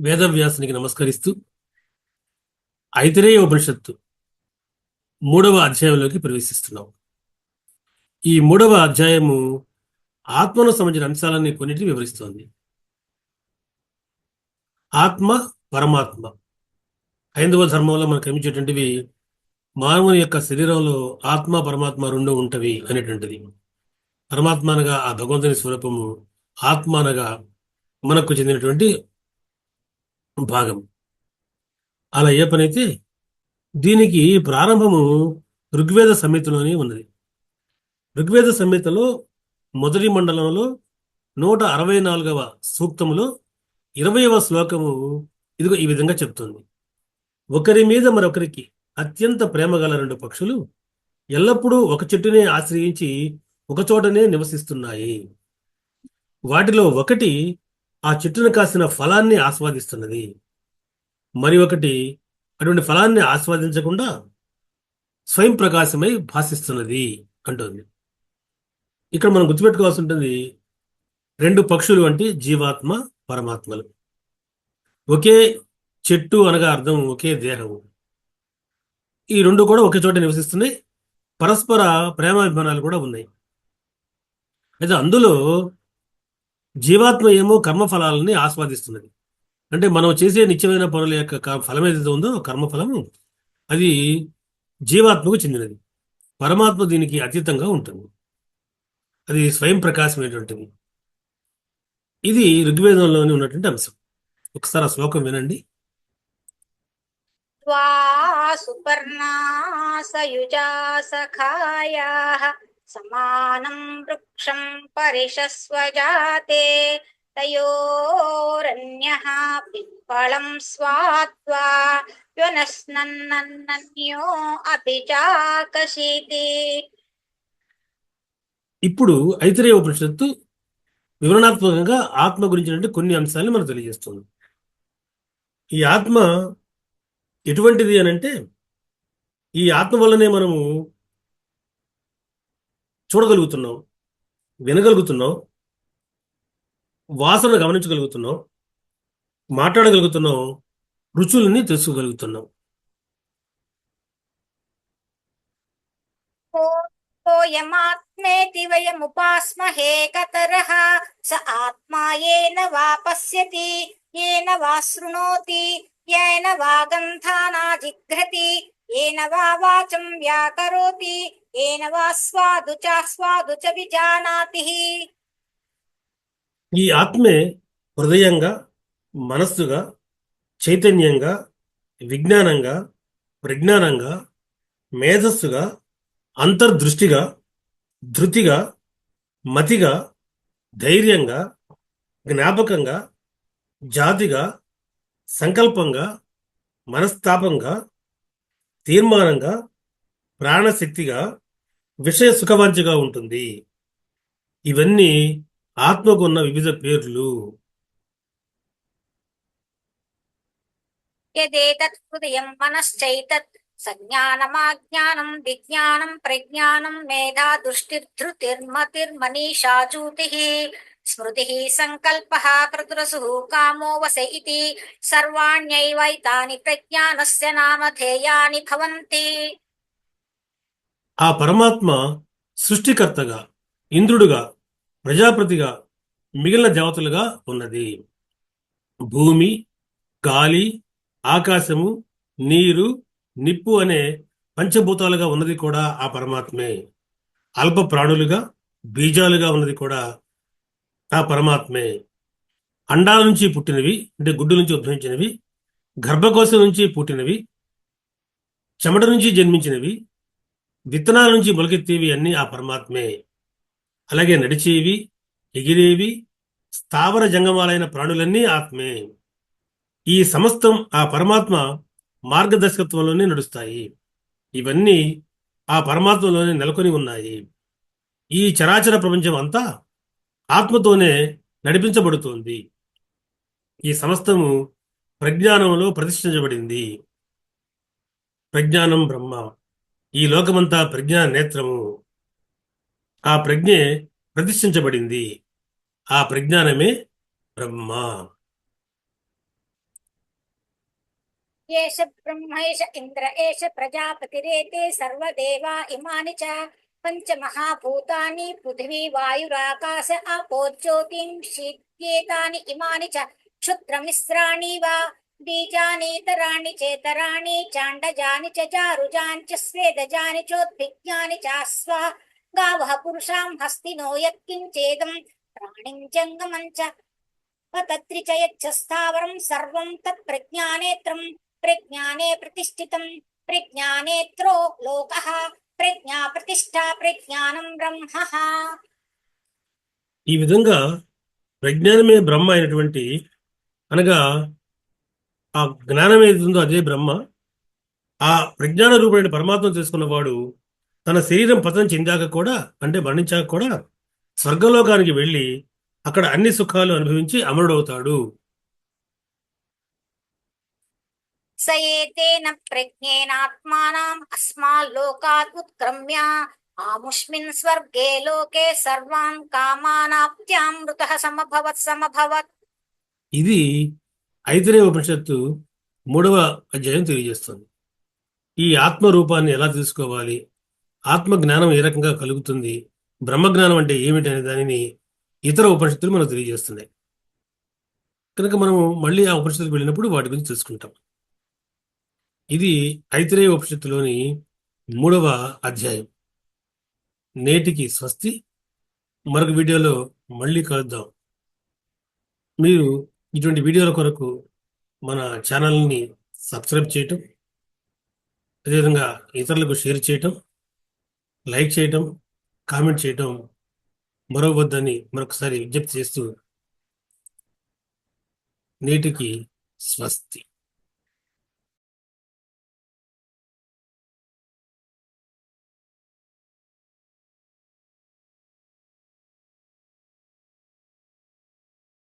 వేదవ్యాసునికి నమస్కరిస్తూ ఐతరేయ ఉపనిషత్తు మూడవ అధ్యాయంలోకి ప్రవేశిస్తున్నాం. ఈ మూడవ అధ్యాయము ఆత్మను సంబంధించిన అంశాలన్నీ కొన్నిటిని వివరిస్తోంది. ఆత్మ పరమాత్మ. హైందవ ధర్మంలో మనకు కనిపించేటువంటివి మానవుని యొక్క శరీరంలో ఆత్మ పరమాత్మ రెండు ఉంటవి అనేటువంటిది. పరమాత్మ అనగా ఆ భగవంతుని స్వరూపము ఆత్మ అనగా మనకు చెందినటువంటి భాగం. అలా ఏ పనైతే దీనికి ప్రారంభము ఋగ్వేద సంహితలోనే ఉన్నది. ఋగ్వేద సంహితలో మొదటి మండలంలో నూట అరవై నాలుగవ సూక్తములో ఇరవయవ శ్లోకము ఇదిగో ఈ విధంగా చెప్తుంది. ఒకరి మీద మరొకరికి అత్యంత ప్రేమ గల రెండు పక్షులు ఎల్లప్పుడూ ఒక చెట్టునే ఆశ్రయించి ఒక చోటనే నివసిస్తున్నాయి. వాటిలో ఒకటి ఆ చెట్టును కాసిన ఫలాన్ని ఆస్వాదిస్తున్నది. మరి ఒకటి అటువంటి ఫలాన్ని ఆస్వాదించకుండా స్వయం ప్రకాశమై భాషిస్తున్నది అంటుంది. ఇక్కడ మనం గుర్తుపెట్టుకోవాల్సి ఉంటుంది రెండు పక్షులు అంటే జీవాత్మ పరమాత్మలు. ఒకే చెట్టు అనగా అర్థం ఒకే దేహము. ఈ రెండు కూడా ఒకే చోట నివసిస్తున్నాయి. పరస్పర ప్రేమాభిమానాలు కూడా ఉన్నాయి. అయితే అందులో జీవాత్మ ఏమో కర్మఫలాలని ఆస్వాదిస్తున్నది. అంటే మనం చేసే నిత్యమైన పనుల యొక్క ఫలం ఏదైతే ఉందో కర్మఫలము అది జీవాత్మకు చెందినది. పరమాత్మ దీనికి అతీతంగా ఉంటుంది. అది స్వయం ప్రకాశమైనటువంటిది. ఇది ఋగ్వేదంలోని ఉన్నటువంటి అంశం. ఒకసారి ఆ శ్లోకం వినండి. సుపర్ణాసయుజా సఖాయా समानं वृक्षं परिषस्व जाते तयोरन्यः पिप्पलं स्वात्वा व्यनस्नन्नन्यो अपि चाकशीति ఇప్పుడు ఐతరేయ ఉపనిషత్తు వివరణాత్మకంగా ఆత్మ గురించినటువంటి కొన్ని అంశాలను మనకు తెలియజేస్తుంది ఈ ఆత్మ ఎటువంటిది అని అంటే ఈ ఆత్మ వల్లనే మనము చూడగలుగుతున్నావు వినగలుగుతున్నావు వాసన గమనించగలుగుతున్నావు మాట్లాడగలుగుతున్నావు రుచులని తెలుసుకోగలుగుతున్నావు. కోయమాత్మేతి వయముపాస్మహే కతరః స ఆత్మా ఏన వాపస్యతి ఏన వాశృణోతి ఏన వాగంధానాజిఘ్రతి येन वा गन्धानाजिघ्रति येन वा वाचं व्याकरोति येन वा स्वादु च स्वादु च विजानाति ఈ ఆత్మే హృదయంగా మనస్సుగా చైతన్యంగా విజ్ఞానంగా ప్రజ్ఞానంగా మేధస్సుగా అంతర్దృష్టిగా ధృతిగా మతిగా ధైర్యంగా జ్ఞాపకంగా జాతిగా సంకల్పంగా మనస్తాపంగా తీర్మానంగా ప్రాణశక్తిగా విషయ సుఖవంచిగా ఉంటుంది. ఇవన్నీ ఆత్మకున్న వివిధ పేర్లు. హృదయం మనశ్చైతత్ సజ్ఞానమాజ్ఞానం విజ్ఞానం ప్రజ్ఞానం మేధా దృష్టిర్ధృతిర్మతిర్మనీషా జ్యోతి స్మృతి సంకల్ప ప్రతురసు కామో వస ఇది సర్వాణ్యైవైతాని ప్రజ్ఞానస్ నామధేయాని భవంతి. ఆ పరమాత్మ సృష్టికర్తగా ఇంద్రుడుగా ప్రజాపతిగా మిగిలిన దేవతలుగా ఉన్నది. భూమి గాలి ఆకాశము నీరు నిప్పు అనే పంచభూతాలుగా ఉన్నది కూడా ఆ పరమాత్మే. అల్ప ప్రాణులుగా బీజాలుగా ఉన్నది కూడా ఆ పరమాత్మే అండాల నుంచి పుట్టినవి అంటే గుడ్డు నుంచి ఉద్భవించినవి గర్భకోశం నుంచి పుట్టినవి చెమట నుంచి జన్మించినవి విత్తనాల నుంచి మొలకెత్తేవి అన్నీ ఆ పరమాత్మే. అలాగే నడిచేవి ఎగిరేవి స్థావర జంగమాలైన ప్రాణులన్నీ ఆత్మే. ఈ సమస్తం ఆ పరమాత్మ మార్గదర్శకత్వంలోనే నడుస్తాయి. ఇవన్నీ ఆ పరమాత్మలోనే నెలకొని ఉన్నాయి. ఈ చరాచర ప్రపంచం అంతా ఆత్మతోనే నడిపించబడుతుంది. ఈ సమస్తము ప్రజ్ఞానంలో ప్రతిష్ఠించబడింది. ప్రజ్ఞానం బ్రహ్మ. ఈ లోకమంతా ప్రజ్ఞా నేత్రము. ఆ ప్రజ్ఞే ప్రతిష్ఠించబడింది. ఆ ప్రజ్ఞానమే బ్రహ్మ. ఏష బ్రహ్మైష ఇంద్ర ఏష ప్రజాపతిరేతే సర్వదేవా ఇమాని చ పంచమహాభూతాన్ని పృథివీ వాయురాకాశ అపోజ్యోతింషిత్యేతాని ఇమాని చ క్షుద్రమిశ్రాణి వా బీజానీతరాణి చేతరాణి చాండజాని చ జారుజాని చ స్వేదజాని చోద్భిజ్ఞాని చాస్వ గావః పురుషాం హస్తినో యత్కించేదం ప్రాణిం జంగమం చ పతత్రిచయచ్చ స్థావరం సర్వం తత్ ప్రజ్ఞానేత్రం ప్రజ్ఞానే ప్రతిష్ఠితం ప్రజ్ఞానేత్రో లోకః ప్రజ్ఞా ప్రతిష్ట ప్రజ్ఞానం బ్రహ్మ. ఈ విధంగా ప్రజ్ఞానమే బ్రహ్మ అయినటువంటి అనగా ఆ జ్ఞానం ఏది ఉందో అదే బ్రహ్మ. ఆ ప్రజ్ఞాన రూపమైన పరమాత్మ తెలుసుకున్నవాడు తన శరీరం పతనం చెందాక కూడా అంటే మరణించాక కూడా స్వర్గలోకానికి వెళ్ళి అక్కడ అన్ని సుఖాలు అనుభవించి అమరుడవుతాడు. స ఏతేన ప్రజ్ఞేనాత్మానం అస్మాల్లోకాత్ ఉత్క్రమ్య ఆముష్మిన్ స్వర్గే లోకే సర్వాన్ కామానాప్త్యామృత సమభవత్ సమభవత్ ఇది ఐతరేయ ఉపనిషత్తు మూడవ అధ్యాయం తెలియజేస్తుంది. ఈ ఆత్మ రూపాన్ని ఎలా తీసుకోవాలి ఆత్మ జ్ఞానం ఏ రకంగా కలుగుతుంది? బ్రహ్మజ్ఞానం అంటే ఏమిటి అనే దానిని ఇతర ఉపనిషత్తులు మనకు తెలియజేస్తున్నాయి. కనుక మనము మళ్ళీ ఆ ఉపనిషత్తులకు వెళ్ళినప్పుడు వాటి గురించి తెలుసుకుంటాం. ఇది ఐతరేయ ఉపనిషత్తులోని మూడవ అధ్యాయం. నేటికి స్వస్తి. మరొక వీడియోలో మళ్ళీ కలుద్దాం. మీరు ఇటువంటి వీడియోల కొరకు మన ఛానల్ని సబ్స్క్రైబ్ చేయటం అదేవిధంగా ఇతరులకు షేర్ చేయటం లైక్ చేయటం కామెంట్ చేయటం మరవద్దని మరొకసారి విజ్ఞప్తి చేస్తూ నేటికి స్వస్తి.